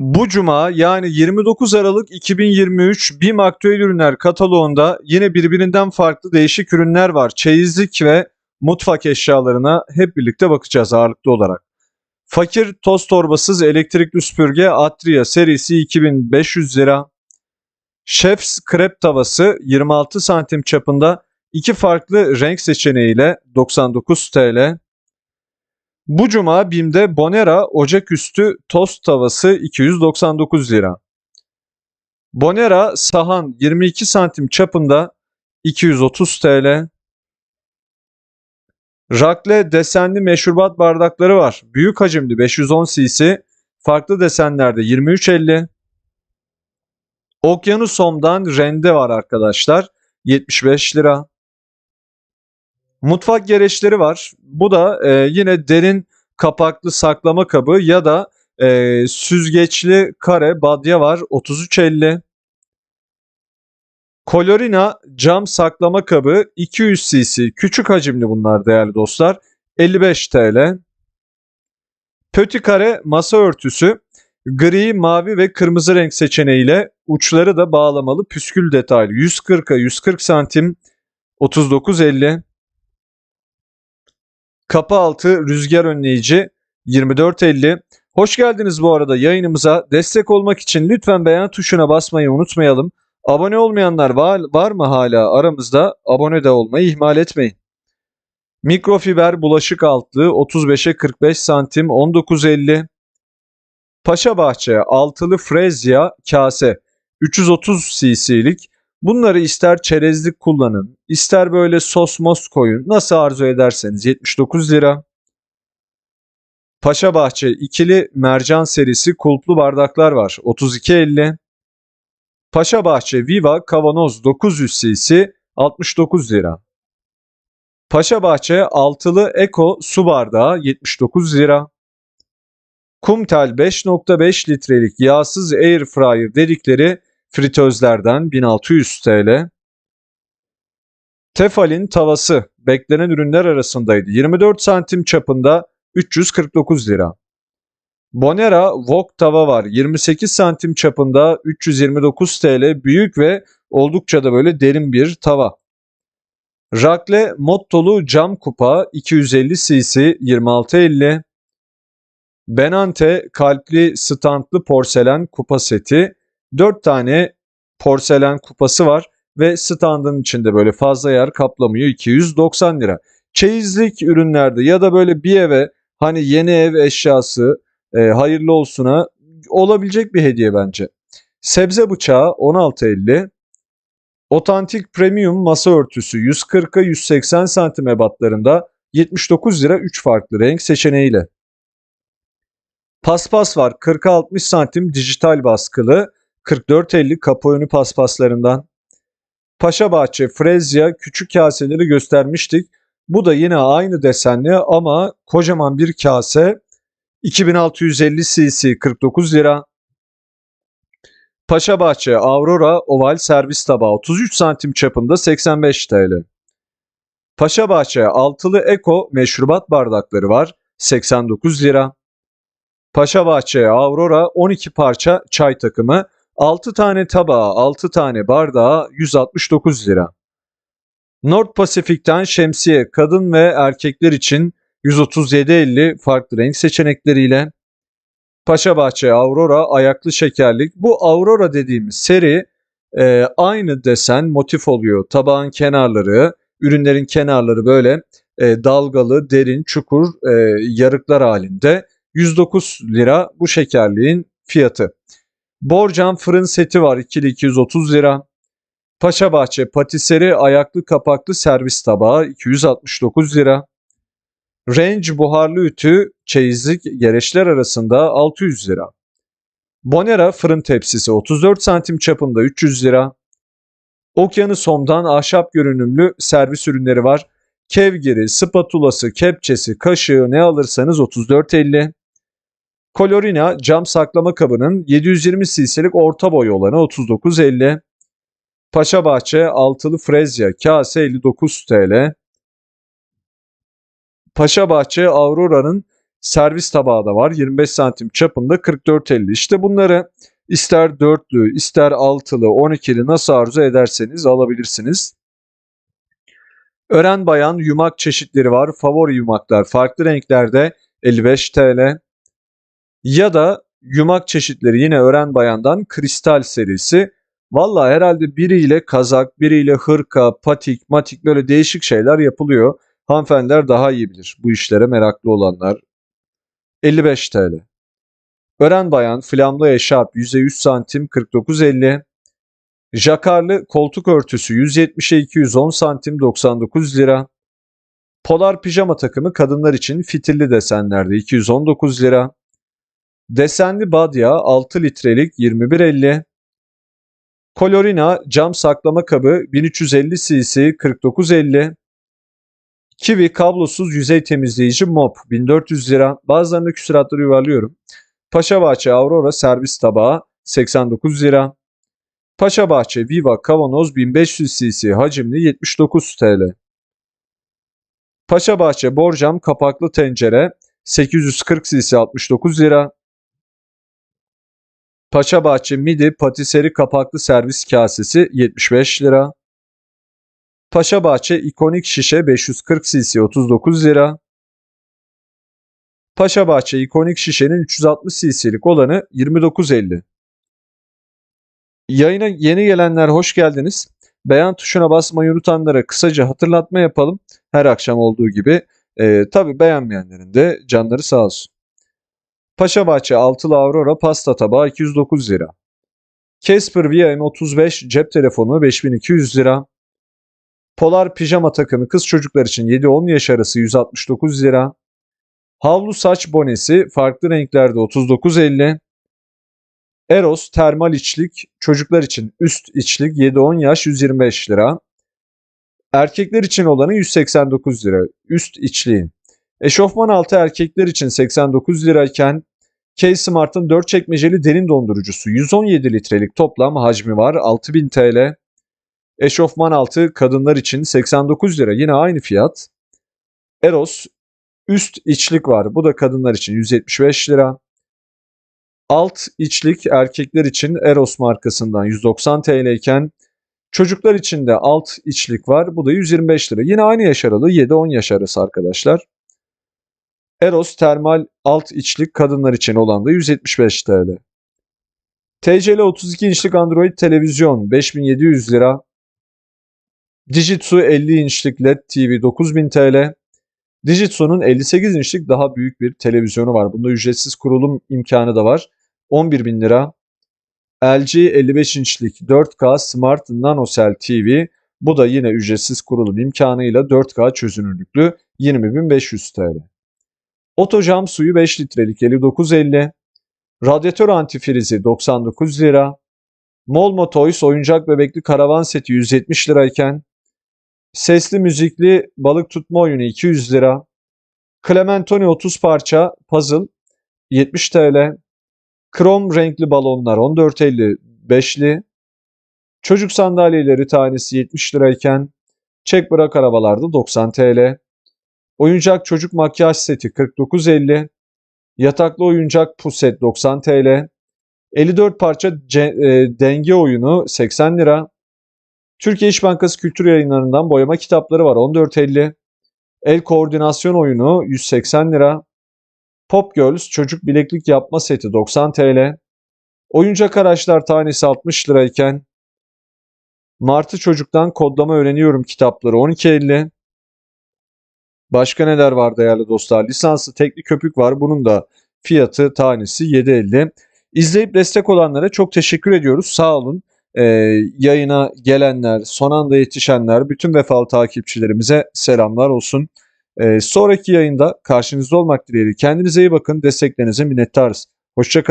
Bu cuma yani 29 Aralık 2023 BİM aktüel ürünler kataloğunda yine birbirinden farklı değişik ürünler var. Çeyizlik ve mutfak eşyalarına hep birlikte bakacağız ağırlıklı olarak. Fakir toz torbasız elektrikli süpürge Atria serisi 2500 lira. Chef's krep tavası 26 santim çapında iki farklı renk seçeneğiyle 99 TL. Bu cuma BİM'de Bonera ocaküstü tost tavası 299 lira. Bonera sahan 22 santim çapında 230 TL. Rakle desenli meşrubat bardakları var. Büyük hacimli 510 cc, farklı desenlerde 23.50. Okyanusom'dan rende var arkadaşlar. 75 lira. Mutfak gereçleri var. Bu da e, yine derin kapaklı saklama kabı ya da e, süzgeçli kare badya var 33.50. Colorina cam saklama kabı 200 cc küçük hacimli bunlar değerli dostlar 55 TL. Pöti kare masa örtüsü gri, mavi ve kırmızı renk seçeneğiyle uçları da bağlamalı püskül detaylı 140'a 140 santim 39.50. Kapı altı rüzgar önleyici 24.50. Hoş geldiniz bu arada yayınımıza. Destek olmak için lütfen beğen tuşuna basmayı unutmayalım. Abone olmayanlar var, var mı hala aramızda? Abone de olmayı ihmal etmeyin. Mikrofiber bulaşık altlığı 35'e 45 santim 19.50. Paşa Bahçe altılı frezya kase 330 cc'lik Bunları ister çerezlik kullanın, ister böyle sos mos koyun. Nasıl arzu ederseniz 79 lira. Paşa Bahçe ikili mercan serisi kulplu bardaklar var 32.50. Paşa Bahçe Viva kavanoz 900 cc 69 lira. Paşa Bahçe altılı Eko su bardağı 79 lira. Kumtel 5.5 litrelik yağsız air fryer dedikleri fritözlerden 1600 TL. Tefal'in tavası beklenen ürünler arasındaydı. 24 santim çapında 349 lira. Bonera Wok tava var. 28 santim çapında 329 TL. Büyük ve oldukça da böyle derin bir tava. Rakle Mottolu cam kupa 250 cc 26.50. Benante kalpli standlı porselen kupa seti 4 tane porselen kupası var ve standın içinde böyle fazla yer kaplamıyor 290 lira. Çeyizlik ürünlerde ya da böyle bir eve hani yeni ev eşyası e, hayırlı olsuna olabilecek bir hediye bence. Sebze bıçağı 16.50. Otantik premium masa örtüsü 140'a 180 santim ebatlarında 79 lira 3 farklı renk seçeneğiyle. Paspas var 40-60 santim dijital baskılı 44.50 kapı önü paspaslarından. Paşabahçe, Frezya küçük kaseleri göstermiştik. Bu da yine aynı desenli ama kocaman bir kase. 2650 cc 49 lira. Paşabahçe Aurora oval servis tabağı 33 santim çapında 85 TL. Paşabahçe altılı Eko meşrubat bardakları var 89 lira. Paşabahçe Aurora 12 parça çay takımı 6 tane tabağı, 6 tane bardağı 169 lira. North Pasifik'ten şemsiye kadın ve erkekler için 137.50 farklı renk seçenekleriyle. Paşabahçe Aurora ayaklı şekerlik. Bu Aurora dediğimiz seri e, aynı desen motif oluyor. Tabağın kenarları, ürünlerin kenarları böyle e, dalgalı, derin, çukur e, yarıklar halinde. 109 lira bu şekerliğin fiyatı. Borcam fırın seti var ikili 230 lira. Paşabahçe patiseri ayaklı kapaklı servis tabağı 269 lira. Range buharlı ütü çeyizlik gereçler arasında 600 lira. Bonera fırın tepsisi 34 santim çapında 300 lira. Okyanusom'dan ahşap görünümlü servis ürünleri var. Kevgiri, spatulası, kepçesi, kaşığı ne alırsanız 34.50. Colorina cam saklama kabının 720 cc'lik orta boy olanı 39.50. Paşabahçe altılı frezya kase 59 TL. Paşabahçe Aurora'nın servis tabağı da var. 25 santim çapında 44.50. İşte bunları ister dörtlü, ister altılı, 12'li nasıl arzu ederseniz alabilirsiniz. Ören bayan yumak çeşitleri var. Favori yumaklar farklı renklerde 55 TL. Ya da yumak çeşitleri yine Ören bayandan kristal serisi. Valla herhalde biriyle kazak, biriyle hırka, patik, matik böyle değişik şeyler yapılıyor. Hanımefendiler daha iyi bilir bu işlere meraklı olanlar. 55 TL. Ören bayan flamlı eşarp %100 santim 49.50. Jakarlı koltuk örtüsü 170'e 210 santim 99 lira. Polar pijama takımı kadınlar için fitilli desenlerde 219 lira. Desenli badya 6 litrelik 21.50. Colorina cam saklama kabı 1350 cc 49.50. Kiwi kablosuz yüzey temizleyici mop 1400 lira. Bazılarında küsuratları yuvarlıyorum. Paşabahçe Aurora servis tabağı 89 lira. Paşabahçe Viva kavanoz 1500 cc hacimli 79 TL. Paşabahçe borcam kapaklı tencere 840 cc 69 lira. Paşabahçe midi patiseri kapaklı servis kasesi 75 lira. Paşabahçe ikonik şişe 540 cc 39 lira. Paşabahçe ikonik şişenin 360 cc'lik olanı 29.50. Yayına yeni gelenler hoş geldiniz. Beğen tuşuna basmayı unutanlara kısaca hatırlatma yapalım. Her akşam olduğu gibi. Ee, Tabi beğenmeyenlerin de canları sağ olsun. Paşabahçe altılı Aurora pasta tabağı 209 lira. Casper VM35 cep telefonu 5200 lira. Polar pijama takımı kız çocuklar için 7-10 yaş arası 169 lira. Havlu saç bonesi farklı renklerde 39.50. Eros termal içlik çocuklar için üst içlik 7-10 yaş 125 lira. Erkekler için olanı 189 lira üst içliğin. Eşofman altı erkekler için 89 lirayken K-Smart'ın 4 çekmeceli derin dondurucusu 117 litrelik toplam hacmi var 6000 TL. Eşofman altı kadınlar için 89 lira yine aynı fiyat. Eros üst içlik var bu da kadınlar için 175 lira. Alt içlik erkekler için Eros markasından 190 TL iken çocuklar için de alt içlik var. Bu da 125 lira. Yine aynı yaş aralığı 7-10 yaş arası arkadaşlar. Eros termal alt içlik kadınlar için olan da 175 TL. TCL 32 inçlik Android televizyon 5700 lira. Dijitsu 50 inçlik LED TV 9000 TL. Dijitsu'nun 58 inçlik daha büyük bir televizyonu var. Bunda ücretsiz kurulum imkanı da var. 11.000 lira. LG 55 inçlik 4K Smart NanoCell TV. Bu da yine ücretsiz kurulum imkanıyla 4K çözünürlüklü 20.500 TL. Otocam suyu 5 litrelik 59.50. Radyatör antifrizi 99 lira. Molmo Toys oyuncak bebekli karavan seti 170 lirayken sesli müzikli balık tutma oyunu 200 lira. Clementoni 30 parça puzzle 70 TL. Krom renkli balonlar 14.50 beşli. Çocuk sandalyeleri tanesi 70 lirayken çek bırak arabalarda 90 TL. Oyuncak çocuk makyaj seti 49.50. Yataklı oyuncak puset 90 TL. 54 parça e, denge oyunu 80 lira. Türkiye İş Bankası Kültür Yayınları'ndan boyama kitapları var 14.50. El koordinasyon oyunu 180 lira. Pop Girls çocuk bileklik yapma seti 90 TL. Oyuncak araçlar tanesi 60 lirayken Martı Çocuk'tan kodlama öğreniyorum kitapları 12.50. Başka neler var değerli dostlar? Lisanslı tekli köpük var. Bunun da fiyatı tanesi 7.50. İzleyip destek olanlara çok teşekkür ediyoruz. Sağ olun. Ee, yayına gelenler, son anda yetişenler, bütün vefalı takipçilerimize selamlar olsun. Ee, sonraki yayında karşınızda olmak dileğiyle. Kendinize iyi bakın. Desteklerinize minnettarız. Hoşçakalın.